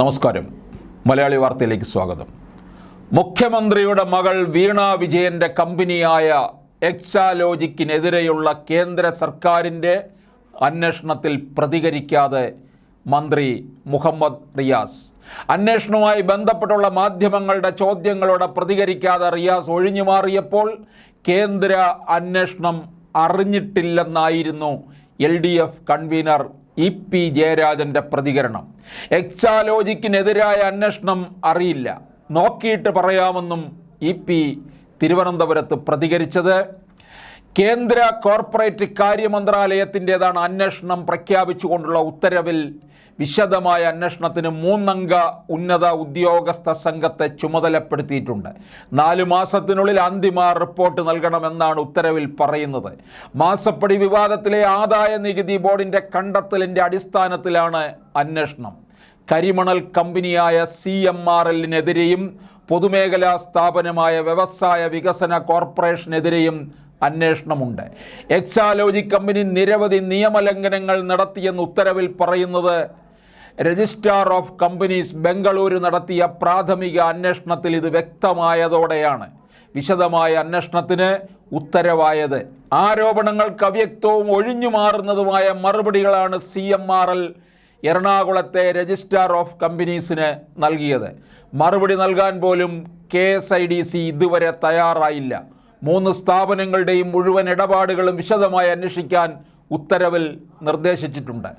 നമസ്കാരം. മലയാളി വാർത്തയിലേക്ക് സ്വാഗതം. മുഖ്യമന്ത്രിയുടെ മകൾ വീണ വിജയന്റെ കമ്പനിയായ എക്സാലോജിക്കിനെതിരെയുള്ള കേന്ദ്ര സർക്കാരിന്റെ അന്വേഷണത്തിൽ പ്രതികരിക്കാതെ മന്ത്രി മുഹമ്മദ് റിയാസ്. അന്വേഷണവുമായി ബന്ധപ്പെട്ടുള്ള മാധ്യമങ്ങളുടെ ചോദ്യങ്ങളോട് പ്രതികരിക്കാതെ റിയാസ് ഒഴിഞ്ഞു മാറിയപ്പോൾ കേന്ദ്ര അന്വേഷണം അറിഞ്ഞിട്ടില്ലെന്നായിരുന്നു L D F convenor E P ജയരാജന്റെ പ്രതികരണം. എക്സാലോജിക്കിനെതിരായ അന്വേഷണം അറിയില്ല. നോക്കിയിട്ട് പറയാമെന്നും ഇ പി തിരുവനന്തപുരത്ത് പ്രതികരിച്ചത് കേന്ദ്ര കോർപ്പറേറ്റ് കാര്യ മന്ത്രാലയത്തിന്റെതാണ് അന്വേഷണം പ്രഖ്യാപിച്ചുകൊണ്ടുള്ള ഉത്തരവിൽ വിശദമായ അന്വേഷണത്തിന് മൂന്നംഗ ഉന്നത ഉദ്യോഗസ്ഥ സംഘത്തെ ചുമതലപ്പെടുത്തിയിട്ടുണ്ട്. നാല് മാസത്തിനുള്ളിൽ അന്തിമ റിപ്പോർട്ട് നൽകണമെന്നാണ് ഉത്തരവിൽ പറയുന്നത്. മാസപ്പടി വിവാദത്തിലെ ആദായ നികുതി ബോർഡിന്റെ കണ്ടെത്തലിന്റെ അടിസ്ഥാനത്തിലാണ് അന്വേഷണം. കരിമണൽ കമ്പനിയായ സി എം ആർ എല്ലിനെതിരെയും പൊതുമേഖലാ സ്ഥാപനമായ വ്യവസായ വികസന കോർപ്പറേഷനെതിരെയും അന്വേഷണമുണ്ട്. എക്സാലോജി കമ്പനി നിരവധി നിയമലംഘനങ്ങൾ നടത്തിയെന്ന് ഉത്തരവിൽ പറയുന്നത് രജിസ്ട്രാർ ഓഫ് കമ്പനീസ് ബംഗളൂരു നടത്തിയ പ്രാഥമിക അന്വേഷണത്തിൽ ഇത് വ്യക്തമായതോടെയാണ്. വിശദമായ അന്വേഷണത്തിന് ഉത്തരവായത്. ആരോപണങ്ങൾക്ക് അവ്യക്തവും ഒഴിഞ്ഞു മാറുന്നതുമായ മറുപടികളാണ് സി എം ആർ എൽ എറണാകുളത്തെ രജിസ്ട്രാർ ഓഫ് കമ്പനീസിന് നൽകിയത്. മറുപടി നൽകാൻ പോലും K S I D C ഇതുവരെ തയ്യാറായില്ല. മൂന്ന് സ്ഥാപനങ്ങളുടെയും മുഴുവൻ ഇടപാടുകളും വിശദമായി അന്വേഷിക്കാൻ ഉത്തരവിൽ നിർദ്ദേശിച്ചിട്ടുണ്ട്.